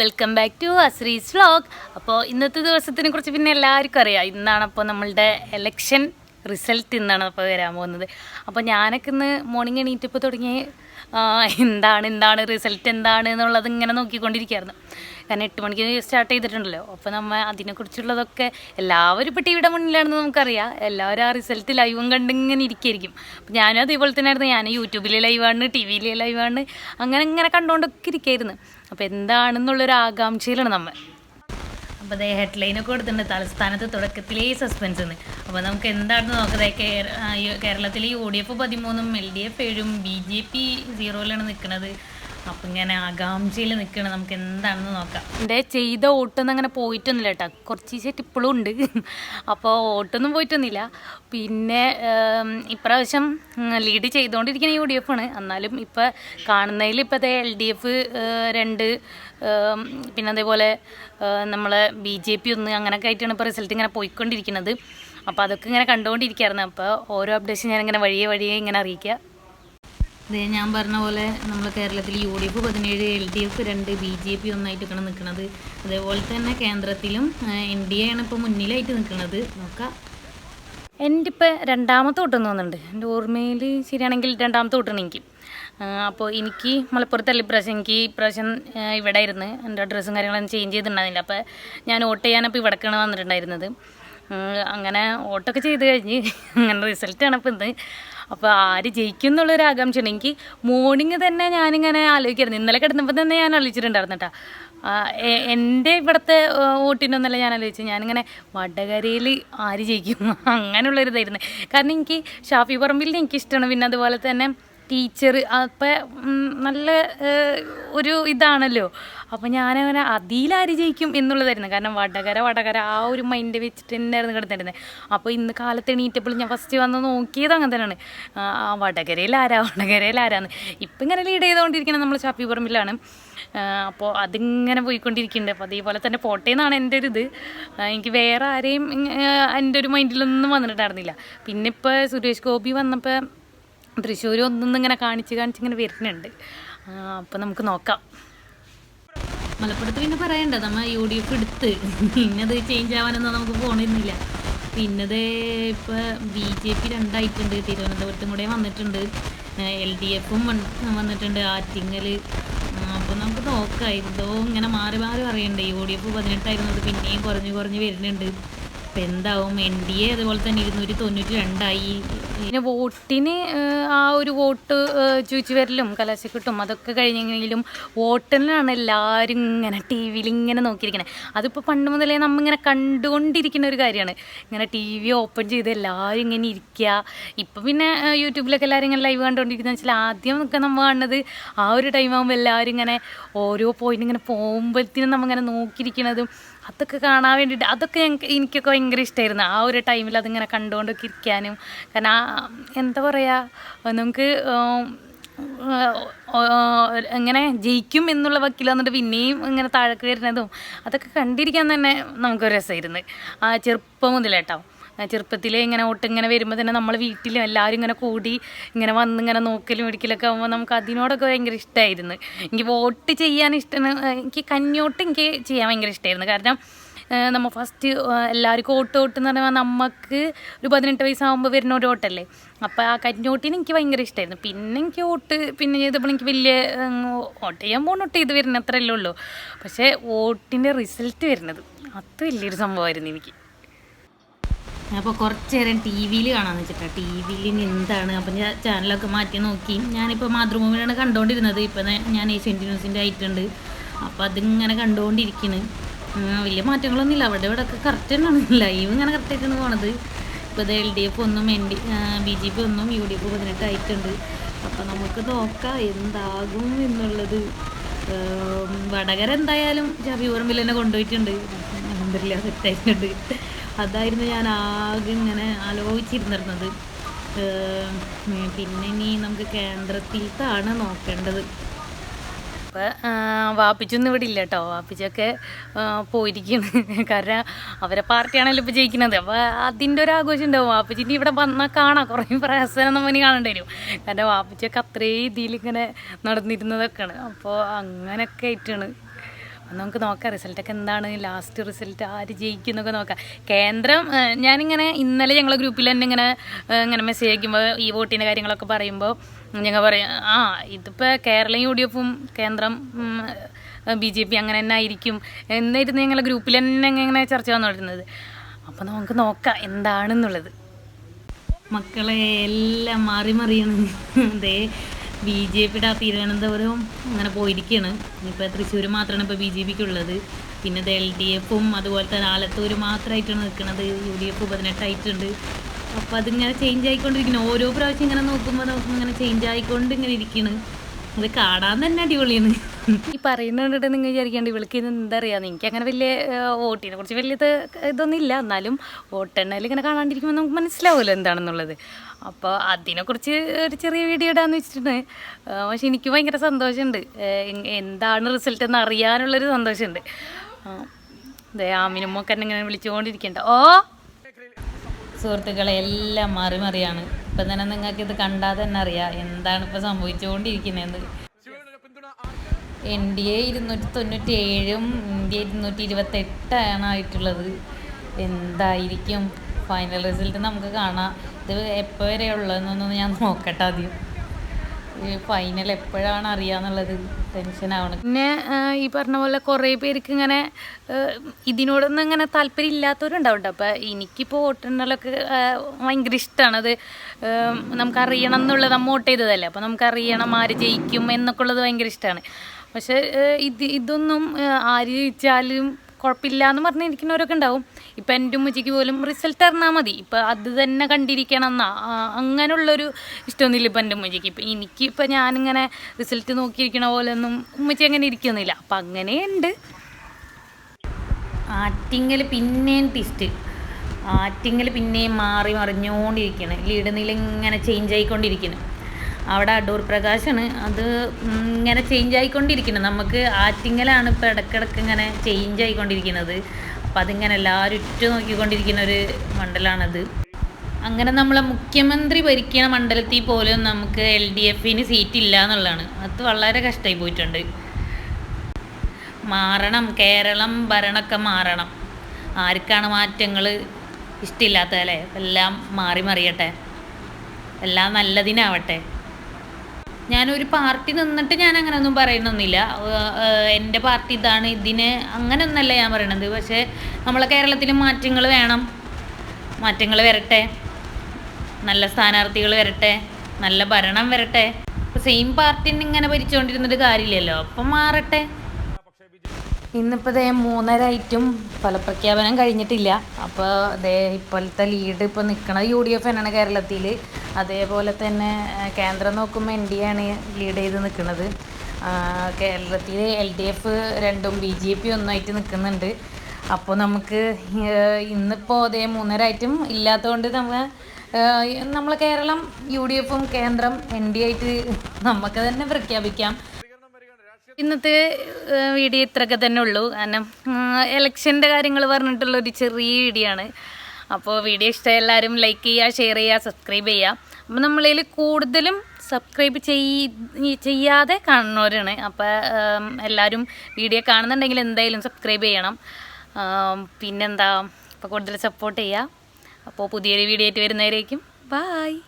Welcome back to Asri's vlog അപ്പോൾ ഇന്നത്തെ ദിവസത്തിനെ കുറിച്ച് പിന്നെ എല്ലാവർക്കും അറിയാം. ഇന്നാണ് അപ്പോൾ നമ്മളുടെ എലക്ഷൻ റിസൾട്ട് ഇന്നാണ് അപ്പോൾ വരാൻ പോകുന്നത്. അപ്പോൾ ഞാനൊക്കെ ഇന്ന് മോർണിംഗ് എണീറ്റപ്പോൾ തുടങ്ങി എന്താണ് എന്താണ് റിസൾട്ട് എന്താണ് എന്നുള്ളത് ഇങ്ങനെ നോക്കിക്കൊണ്ടിരിക്കുകയായിരുന്നു. കാരണം എട്ട് മണിക്ക് സ്റ്റാർട്ട് ചെയ്തിട്ടുണ്ടല്ലോ. അപ്പോൾ നമ്മൾ അതിനെക്കുറിച്ചുള്ളതൊക്കെ എല്ലാവരും ഇപ്പോൾ ടി മുന്നിലാണെന്ന് നമുക്കറിയാം. എല്ലാവരും ആ റിസൾട്ട് ലൈവും കണ്ട് ഇങ്ങനെ അപ്പോൾ ഞാനും അതേപോലെ തന്നെ ആയിരുന്നു ഞാൻ യൂട്യൂബിൽ ലൈവാണ് ടി വിയിൽ ലൈവാണ് അങ്ങനെ ഇങ്ങനെ കണ്ടുകൊണ്ടൊക്കെ ഇരിക്കുകയായിരുന്നു. അപ്പോൾ എന്താണെന്നുള്ളൊരു ആകാംക്ഷയിലാണ് നമ്മൾ. അപ്പോൾ അതേ ഹെഡ്ലൈനൊക്കെ കൊടുത്തിട്ടുണ്ട്. തലസ്ഥാനത്ത് തുടക്കത്തിലേ സസ്പെൻസ് എന്ന് അപ്പോൾ നമുക്ക് എന്താണെന്ന് നോക്കുന്നത് കേരളത്തിൽ യു ഡി എഫ് പതിമൂന്നും എൽ ഡി എഫ് ഏഴും ബി ജെ പി സീറോയിലാണ് നിൽക്കുന്നത് അപ്പം ഇങ്ങനെ ആകാംക്ഷയിൽ നിൽക്കണം നമുക്ക് എന്താണെന്ന് നോക്കാം. എന്റെ ചെയ്ത ഓട്ടൊന്നും അങ്ങനെ പോയിട്ടൊന്നുമില്ല കേട്ടോ. കുറച്ച് ദിവസമായിട്ട് ഇപ്പോഴും ഉണ്ട്. അപ്പോൾ ഓട്ടൊന്നും പോയിട്ടൊന്നുമില്ല. പിന്നെ ഇപ്രാവശ്യം ലീഡ് ചെയ്തുകൊണ്ടിരിക്കുന്ന യു ഡി എഫ് ആണ്. എന്നാലും ഇപ്പോൾ കാണുന്നതിൽ ഇപ്പോൾ എൽ ഡി എഫ് രണ്ട് പിന്നെ അതേപോലെ നമ്മളെ ബി ജെ പി ഒന്ന് അങ്ങനെയൊക്കെ ആയിട്ടാണ് ഇപ്പോൾ റിസൾട്ട് ഇങ്ങനെ പോയിക്കൊണ്ടിരിക്കുന്നത്. അപ്പോൾ അതൊക്കെ ഇങ്ങനെ കണ്ടുകൊണ്ടിരിക്കുകയായിരുന്നു അപ്പോൾ ഓരോ അപ്ഡേഷൻ ഞാനിങ്ങനെ വഴിയെ വഴിയെ ഇങ്ങനെ അറിയിക്കുക അതെ ഞാൻ പറഞ്ഞ പോലെ നമ്മൾ കേരളത്തിൽ യു ഡി എഫ് പതിനേഴ് എൽ ഡി എഫ് രണ്ട് ബി ജെ പി ഒന്നായിട്ടൊക്കെയാണ് നിൽക്കുന്നത് അതേപോലെ തന്നെ കേന്ദ്രത്തിലും എൻ ഡി എ ആണ് ഇപ്പോൾ മുന്നിലായിട്ട് നിൽക്കുന്നത് നോക്കാം. എന്റെ ഇപ്പം രണ്ടാമത്തെ വോട്ടെന്ന് തോന്നുന്നുണ്ട്. എന്റെ ഓർമ്മയിൽ ശരിയാണെങ്കിൽ രണ്ടാമത്തെ വോട്ടാണ് എനിക്ക്. അപ്പോൾ എനിക്ക് മലപ്പുറത്തല്ല ഇപ്രാവശ്യം എനിക്ക് ഇപ്രാവശ്യം ഇവിടെ ആയിരുന്നു. എന്റെ അഡ്രസ്സും കാര്യങ്ങളൊന്നും ചേഞ്ച് ചെയ്തിട്ടുണ്ടായിരുന്നില്ല. അപ്പോൾ ഞാൻ വോട്ട് ചെയ്യാനപ്പോൾ ഇവിടേക്കാണ് വന്നിട്ടുണ്ടായിരുന്നത്. അങ്ങനെ വോട്ടൊക്കെ ചെയ്ത് കഴിഞ്ഞ് അങ്ങനെ റിസൾട്ടാണ് ഇപ്പോൾ ഇന്ന്. അപ്പോൾ ആര് ജയിക്കും എന്നുള്ളൊരു ആകാംക്ഷയാണ് എനിക്ക് മോർണിംഗ് തന്നെ ഞാനിങ്ങനെ ആലോചിക്കായിരുന്നു. ഇന്നലെ കിടന്നപ്പോൾ തന്നെ ഞാൻ ആലോചിച്ചിട്ടുണ്ടായിരുന്നു കേട്ടോ. എന്റെ ഇവിടുത്തെ വോട്ടിനൊന്നല്ല ഞാൻ ആലോചിച്ചത്. ഞാനിങ്ങനെ വടകരയിൽ ആര് ജയിക്കും? അങ്ങനെയുള്ളൊരു ഇതായിരുന്നു കാരണം എനിക്ക് ഷാഫി പറമ്പിൽ എനിക്കിഷ്ടമാണ്. പിന്നെ അതുപോലെ തന്നെ ടീച്ചർ അപ്പം നല്ല ഒരു ഇതാണല്ലോ. അപ്പം ഞാനങ്ങനെ അതിലാര് ജയിക്കും എന്നുള്ളതായിരുന്നു. കാരണം വടകര വടകര ആ ഒരു മൈൻഡ് വെച്ചിട്ട് തന്നെയായിരുന്നു കിടന്നിരുന്നത്. അപ്പോൾ ഇന്ന് കാലത്ത് എണീറ്റപ്പോൾ ഞാൻ ഫസ്റ്റ് വന്ന് നോക്കിയത് അങ്ങനെ തന്നെയാണ്. ആ വടകരയിൽ ആരാ വടകരയിൽ ആരാന്ന്. ഇപ്പം ഇങ്ങനെ ലീഡ് ചെയ്തുകൊണ്ടിരിക്കുന്നത് നമ്മൾ ഷാപ്പി പറമ്പിലാണ്. അപ്പോൾ അതിങ്ങനെ പോയിക്കൊണ്ടിരിക്കുന്നുണ്ട്. അപ്പോൾ അതേപോലെ തന്നെ പോട്ടെ എന്നാണ് എന്റെ ഒരു ഇത്. എനിക്ക് വേറെ ആരെയും എന്റെ ഒരു മൈൻഡിലൊന്നും വന്നിട്ടുണ്ടായിരുന്നില്ല. പിന്നെ ഇപ്പോൾ സുരേഷ് ഗോപി വന്നപ്പോൾ തൃശ്ശൂർ ഒന്നും ഇങ്ങനെ കാണിച്ച് കാണിച്ച് ഇങ്ങനെ വരുന്നുണ്ട്. അപ്പോൾ നമുക്ക് നോക്കാം. മലപ്പുറത്ത് പിന്നെ പറയണ്ട നമ്മ യു ഡി എഫ് എടുത്ത്. ഇന്നത് ചേഞ്ച് ആവാനൊന്നും നമുക്ക് പോണിരുന്നില്ല. പിന്നത് ഇപ്പോൾ ബി ജെ പി രണ്ടായിട്ടുണ്ട് തിരുവനന്തപുരത്തും കൂടെ വന്നിട്ടുണ്ട്. എൽ ഡി എഫും വന്നിട്ടുണ്ട് ആറ്റിങ്ങൽ അപ്പോൾ നമുക്ക് നോക്കാം. എന്തോ ഇങ്ങനെ മാറി മാറി പറയണ്ടേ. യു ഡി എഫ് പതിനെട്ടായിരുന്നത് പിന്നെയും കുറഞ്ഞ് കുറഞ്ഞ് വരുന്നുണ്ട്. അപ്പം എന്താവും? എൻ ഡി എ അതുപോലെ തന്നെ ഇരുന്നൂറ്റി തൊണ്ണൂറ്റി രണ്ടായി. പിന്നെ വോട്ടിന് ആ ഒരു വോട്ട് ഏഹ്, ചോദിച്ചു വരലും കലാശക്കിട്ടും അതൊക്കെ കഴിഞ്ഞെങ്കിലും വോട്ടിനാണ് എല്ലാവരും ഇങ്ങനെ ടി വിയിൽ ഇങ്ങനെ നോക്കിയിരിക്കുന്നത് അതിപ്പോൾ പണ്ട് മുതലേ നമ്മ ഇങ്ങനെ കണ്ടുകൊണ്ടിരിക്കുന്ന ഒരു കാര്യമാണ്. ഇങ്ങനെ ടി വി ഓപ്പൺ ചെയ്ത് എല്ലാവരും ഇങ്ങനെ ഇരിക്കുക. ഇപ്പം പിന്നെ യൂട്യൂബിലൊക്കെ എല്ലാവരും ഇങ്ങനെ ലൈവ് കണ്ടുകൊണ്ടിരിക്കുന്ന വെച്ചാൽ ആദ്യം ഒക്കെ നമ്മൾ കാണുന്നത് ആ ഒരു ടൈം ആകുമ്പോൾ എല്ലാവരും ഇങ്ങനെ ഓരോ പോയിന്റ് ഇങ്ങനെ പോകുമ്പോഴത്തേനും നമ്മ ഇങ്ങനെ നോക്കിയിരിക്കണതും അതൊക്കെ കാണാൻ വേണ്ടിയിട്ട് അതൊക്കെ ഞങ്ങൾക്ക് എനിക്കൊക്കെ ഭയങ്കര ഇഷ്ടമായിരുന്നു ആ ഒരു ടൈമിൽ അതിങ്ങനെ കണ്ടുകൊണ്ടൊക്കെ ഇരിക്കാനും. കാരണം ആ എന്താ പറയുക നമുക്ക് എങ്ങനെ ജയിക്കും എന്നുള്ള വക്കിൽ വന്നിട്ട് പിന്നെയും ഇങ്ങനെ താഴേക്ക് വരുന്നതും അതൊക്കെ കണ്ടിരിക്കാൻ തന്നെ നമുക്കൊരു രസമായിരുന്നു ആ ചെറുപ്പം മുതലേട്ടോ ചെറുപ്പത്തിലേ ഇങ്ങനെ ഒട്ട് ഇങ്ങനെ വരുമ്പോൾ തന്നെ നമ്മൾ വീട്ടിലും എല്ലാവരും ഇങ്ങനെ കൂടി ഇങ്ങനെ വന്ന് ഇങ്ങനെ നോക്കലും മേടിക്കലൊക്കെ ആകുമ്പോൾ നമുക്ക് അതിനോടൊക്കെ ഭയങ്കര ഇഷ്ടമായിരുന്നു എനിക്ക് വോട്ട് ചെയ്യാൻ ഇഷ്ടമാണ് എനിക്ക് കഞ്ഞോട്ട് എനിക്ക് ചെയ്യാൻ ഭയങ്കര ഇഷ്ടമായിരുന്നു കാരണം നമ്മൾ ഫസ്റ്റ് എല്ലാവർക്കും ഓട്ട് വോട്ട് എന്ന് പറഞ്ഞാൽ നമുക്ക് ഒരു പതിനെട്ട് വയസ്സാകുമ്പോൾ വരുന്ന ഒരു ഓട്ടല്ലേ അപ്പോൾ ആ കഞ്ഞോട്ടിന് എനിക്ക് ഭയങ്കര ഇഷ്ടമായിരുന്നു പിന്നെ എനിക്ക് ഓട്ട് പിന്നെ ചെയ്തപ്പോൾ എനിക്ക് വലിയ ഓട്ട് ചെയ്യാൻ പോകുന്ന വോട്ട് ചെയ്ത് വരുന്ന അത്രയല്ലേ ഉള്ളൂ. പക്ഷേ വോട്ടിന്റെ റിസൾട്ട് വരുന്നത് അത് വലിയൊരു സംഭവമായിരുന്നു എനിക്ക്. അപ്പോൾ കുറച്ച് നേരം ടി വിയിൽ കാണാമെന്ന് വെച്ചിട്ടാണ് ടി വിയിൽ എന്താണ് അപ്പം ഞാൻ ചാനലൊക്കെ മാറ്റി നോക്കി ഞാനിപ്പോൾ മാതൃഭൂമിയിലാണ് കണ്ടുകൊണ്ടിരുന്നത് ഇപ്പം ഞാൻ ഏഷ്യൻ ന്യൂസിന്റെ ആയിട്ടുണ്ട് അപ്പം അതിങ്ങനെ കണ്ടുകൊണ്ടിരിക്കുന്നു വലിയ മാറ്റങ്ങളൊന്നുമില്ല അവിടെ ഇവിടെ ഒക്കെ കറക്റ്റ് തന്നെയാണ് ലൈവ് ഇങ്ങനെ കറക്റ്റായിട്ടാണ് പോണത് ഇപ്പോൾ ഇത് എൽ ഡി എഫ് ഒന്നും N D B J P ഒന്നും യു ഡി എഫ് പതിനെട്ട് ആയിട്ടുണ്ട് അപ്പോൾ നമുക്ക് നോക്കാം എന്താകും എന്നുള്ളത് വടകര എന്തായാലും ജാബി ഷാഫിപുറമ്പിൽ തന്നെ കൊണ്ടുപോയിട്ടുണ്ട് അലഹമില്ല സെറ്റായിട്ടുണ്ട് അതായിരുന്നു ഞാൻ ആകെ ഇങ്ങനെ ആലോചിച്ചിരുന്നിരുന്നത്. പിന്നെ ഇനി നമുക്ക് കേന്ദ്രത്തിലത്താണ് നോക്കേണ്ടത്. അപ്പോൾ വാപ്പിച്ചൊന്നും ഇവിടെ ഇല്ല കേട്ടോ വാപ്പിച്ചൊക്കെ പോയിരിക്കുന്നു. കാരണം അവരെ പാർട്ടിയാണല്ലോ ഇപ്പോൾ ജയിക്കുന്നത്. അപ്പോൾ അതിന്റെ ഒരു ആഘോഷം ഉണ്ടാവും. വാപ്പിച്ചിന്റെ ഇവിടെ വന്നാൽ കാണാം. കുറേ പ്രഹസനം നമ്മൾ കാണേണ്ടി വരും. കാരണം വാപ്പിച്ചൊക്കെ അത്രയും ഇതിൽ ഇങ്ങനെ നടന്നിരുന്നതൊക്കെയാണ്. അപ്പോൾ അങ്ങനെയൊക്കെ ആയിട്ടാണ്. നമുക്ക് നോക്കാം. റിസൾട്ടൊക്കെ എന്താണ്? ലാസ്റ്റ് റിസൾട്ട് ആര് ജയിക്കുന്നൊക്കെ നോക്കാം. കേന്ദ്രം ഞാനിങ്ങനെ ഇന്നലെ ഞങ്ങളെ ഗ്രൂപ്പിൽ തന്നെ ഇങ്ങനെ ഇങ്ങനെ മെസ്സേജ് അയക്കുമ്പോൾ ഈ വോട്ടിന്റെ കാര്യങ്ങളൊക്കെ പറയുമ്പോൾ ഞങ്ങൾ പറയും ആ ഇതിപ്പോൾ കേരളം യു ഡി എഫും കേന്ദ്രം ബി ജെ പി അങ്ങനെ തന്നെ ആയിരിക്കും. എന്നായിരുന്നു ഞങ്ങളെ ഗ്രൂപ്പിൽ തന്നെ ഇങ്ങനെ ചർച്ച വന്നുകൊണ്ടിരുന്നത് അപ്പോൾ നമുക്ക് നോക്കാം എന്താണെന്നുള്ളത്. മക്കളെ എല്ലാം മാറി മറിയണം അതേ ബി ജെ പിയുടെ ആ തിരുവനന്തപുരവും അങ്ങനെ പോയിരിക്കുകയാണ് ഇനിയിപ്പോൾ തൃശ്ശൂർ മാത്രമാണ് ഇപ്പോൾ ബി ജെ പിക്ക് ഉള്ളത് പിന്നെ ഇത് എൽ ഡി എഫും അതുപോലെ തന്നെ ആലത്തൂർ മാത്രമായിട്ടാണ് നിൽക്കുന്നത് യു ഡി എഫ് പതിനെട്ടായിട്ടുണ്ട്. അപ്പോൾ അതിങ്ങനെ ചേഞ്ച് ആയിക്കൊണ്ടിരിക്കുന്നു. ഓരോ പ്രാവശ്യം ഇങ്ങനെ നോക്കുമ്പോൾ നോക്കുമ്പോൾ ഇങ്ങനെ ചേഞ്ച് ആയിക്കൊണ്ട് ഇങ്ങനെ ഇരിക്കുന്നു അത് കാണാൻ തന്നെ അടിപൊളിയാണ്. ഈ കണ്ടിട്ട് നിങ്ങൾ വിചാരിക്കേണ്ട ഇവൾക്ക് ഇത് എന്താ അറിയാന്ന് എനിക്ക് അങ്ങനെ വലിയ വോട്ടിനെ കുറിച്ച് വലിയ ഇത് ഇതൊന്നും ഇല്ല. എന്നാലും വോട്ടെണ്ണയിൽ ഇങ്ങനെ കാണാണ്ടിരിക്കുമ്പോൾ നമുക്ക് മനസ്സിലാവുമല്ലോ എന്താണെന്നുള്ളത്. അപ്പോൾ അതിനെക്കുറിച്ച് ഒരു ചെറിയ വീഡിയോ ഇടാന്ന് വെച്ചിട്ടുണ്ട്. പക്ഷെ എനിക്ക് ഭയങ്കര സന്തോഷമുണ്ട്. എന്താണ് റിസൾട്ട് എന്ന് അറിയാനുള്ളൊരു സന്തോഷമുണ്ട്. അതെ ആമിനുമ്മൊക്കെ എന്നെ ഇങ്ങനെ വിളിച്ചുകൊണ്ടിരിക്കണ്ട. ഓ! സുഹൃത്തുക്കളെ എല്ലാം മാറി മാറിയാണ്. ഇപ്പം തന്നെ നിങ്ങൾക്ക് ഇത് കണ്ടാൽ തന്നെ അറിയാം. എന്താണ് ഇപ്പോൾ സംഭവിച്ചുകൊണ്ടിരിക്കുന്നത് എൻ ഡി എ ഇരുന്നൂറ്റി തൊണ്ണൂറ്റി ഏഴും ഇന്ത്യ ഇരുന്നൂറ്റി ഇരുപത്തെട്ടാണ് ആയിട്ടുള്ളത് എന്തായിരിക്കും? ഫൈനൽ റിസൾട്ട് നമുക്ക് കാണാം. ഇത് എപ്പോൾ വരെ ഉള്ളതെന്നൊന്ന് ഞാൻ നോക്കട്ടെ ആദ്യം. ഫൈനൽ എപ്പോഴാണ് അറിയാന്നുള്ളത്? ടെൻഷനാവണം പിന്നെ ഈ പറഞ്ഞ പോലെ കുറേ പേർക്ക് ഇങ്ങനെ ഇതിനോടൊന്നും ഇങ്ങനെ താല്പര്യം ഇല്ലാത്തവരുണ്ടാവും. അപ്പോൾ എനിക്കിപ്പോൾ വോട്ടെണ്ണലൊക്കെ ഭയങ്കര ഇഷ്ടമാണ് അത് നമുക്കറിയണം എന്നുള്ളത് നമ്മൾ വോട്ട് ചെയ്തതല്ലേ. അപ്പോൾ നമുക്കറിയണം ആര് ജയിക്കും എന്നൊക്കെ ഉള്ളത് ഭയങ്കര ഇഷ്ടമാണ് പക്ഷേ ഇത് ഇതൊന്നും ആ, ആര് ചോദിച്ചാലും കുഴപ്പമില്ല എന്ന് പറഞ്ഞിരിക്കുന്നവരൊക്കെ ഉണ്ടാവും. ഇപ്പം എന്റെ ഉമ്മച്ചിക്ക് പോലും റിസൾട്ട് അറിഞ്ഞാൽ മതി. ഇപ്പം അത് തന്നെ കണ്ടിരിക്കണം എന്നാ. അങ്ങനെയുള്ളൊരു ഇഷ്ടമൊന്നുമില്ല ഇപ്പം എന്റെ ഉമ്മച്ചിക്ക്. ഇപ്പം എനിക്കിപ്പോൾ ഞാനിങ്ങനെ റിസൾട്ട് നോക്കിയിരിക്കണ പോലെ ഒന്നും ഉമ്മച്ചി അങ്ങനെ ഇരിക്കുന്നില്ല. അപ്പം അങ്ങനെയുണ്ട്. ആറ്റിങ്ങൽ പിന്നെയും ടിസ്റ്റ് ആറ്റിങ്ങൽ പിന്നെയും മാറി മറിഞ്ഞുകൊണ്ടിരിക്കുകയാണ് ലീഡ് നില ഇങ്ങനെ ചേഞ്ച് ആയിക്കൊണ്ടിരിക്കുന്നു അവിടെ അടൂർ പ്രകാശാണ്. അത് ഇങ്ങനെ ചേഞ്ച് ആയിക്കൊണ്ടിരിക്കുന്നത് നമുക്ക് ആറ്റിങ്ങലാണ് ഇപ്പോൾ ഇടയ്ക്കിടയ്ക്ക് ഇങ്ങനെ ചേഞ്ച് ആയിക്കൊണ്ടിരിക്കുന്നത്. അപ്പം അതിങ്ങനെ എല്ലാവരും ഉറ്റു നോക്കിക്കൊണ്ടിരിക്കുന്ന ഒരു മണ്ഡലമാണത് അങ്ങനെ നമ്മളെ മുഖ്യമന്ത്രി ഭരിക്കുന്ന മണ്ഡലത്തിൽ പോലും നമുക്ക് എൽ ഡി എഫിന് സീറ്റ് ഇല്ല എന്നുള്ളതാണ്. അത് വളരെ കഷ്ടമായി പോയിട്ടുണ്ട്. മാറണം കേരളം ഭരണമൊക്കെ മാറണം. ആർക്കാണ് മാറ്റങ്ങൾ ഇഷ്ടമില്ലാത്തതല്ലേ എല്ലാം മാറി മറിയട്ടെ. എല്ലാം നല്ലതിനാവട്ടെ. ഞാനൊരു പാർട്ടി നിന്നിട്ട് ഞാൻ അങ്ങനെ ഒന്നും പറയണമെന്നില്ല എന്റെ പാർട്ടി ഇതാണ് ഇതിന് അങ്ങനെയൊന്നല്ല ഞാൻ പറയണത്. പക്ഷേ നമ്മളെ കേരളത്തിൽ മാറ്റങ്ങൾ വേണം. മാറ്റങ്ങൾ വരട്ടെ. നല്ല സ്ഥാനാർത്ഥികൾ വരട്ടെ. നല്ല ഭരണം വരട്ടെ. സെയിം പാർട്ടിനെ ഇങ്ങനെ ഭരിച്ചുകൊണ്ടിരുന്നിട്ട് കാര്യമില്ലല്ലോ. അപ്പം മാറട്ടെ. ഇന്നിപ്പോൾ ദേ മൂന്നര ഐറ്റും ഫലപ്രഖ്യാപനം കഴിഞ്ഞിട്ടില്ല. അപ്പോൾ ദേ ഇപ്പോഴത്തെ ലീഡ് ഇപ്പോൾ നിൽക്കുന്നത് യു ഡി എഫ് തന്നെയാണ് കേരളത്തിൽ അതേപോലെ തന്നെ കേന്ദ്രം നോക്കുമ്പോൾ എൻ ഡി ആണ് ലീഡ് ചെയ്ത് നിൽക്കുന്നത് കേരളത്തിൽ എൽ ഡി എഫ് രണ്ടും ബി ജെ പി ഒന്നായിട്ട് നിൽക്കുന്നുണ്ട് അപ്പോൾ നമുക്ക് ഇന്നിപ്പോൾ അതേ ഐറ്റം ഇല്ലാത്തതുകൊണ്ട് നമ്മൾ നമ്മളെ കേരളം യു ഡി എഫും കേന്ദ്രം എൻ ഡി ആയിട്ട് നമുക്ക് തന്നെ പ്രഖ്യാപിക്കാം. ഇന്നത്തെ വീഡിയോ ഇത്രയൊക്കെ തന്നെ ഉള്ളൂ. കാരണം എലക്ഷന്റെ കാര്യങ്ങൾ പറഞ്ഞിട്ടുള്ള ഒരു ചെറിയ വീഡിയോ ആണ്. അപ്പോൾ വീഡിയോ ഇഷ്ടമായ എല്ലാവരും ലൈക്ക് ചെയ്യുക ഷെയർ ചെയ്യുക സബ്സ്ക്രൈബ് ചെയ്യുക. അപ്പം നമ്മളതിൽ കൂടുതലും സബ്സ്ക്രൈബ് ചെയ് ചെയ്യാതെ കാണുന്നവരാണ്. അപ്പോൾ എല്ലാവരും വീഡിയോ കാണുന്നുണ്ടെങ്കിൽ എന്തായാലും സബ്സ്ക്രൈബ് ചെയ്യണം. പിന്നെന്താ അപ്പോൾ കൂടുതൽ സപ്പോർട്ട് ചെയ്യുക. അപ്പോൾ പുതിയൊരു വീഡിയോ ആയിട്ട് വരുന്നവരേക്കും. ബായ്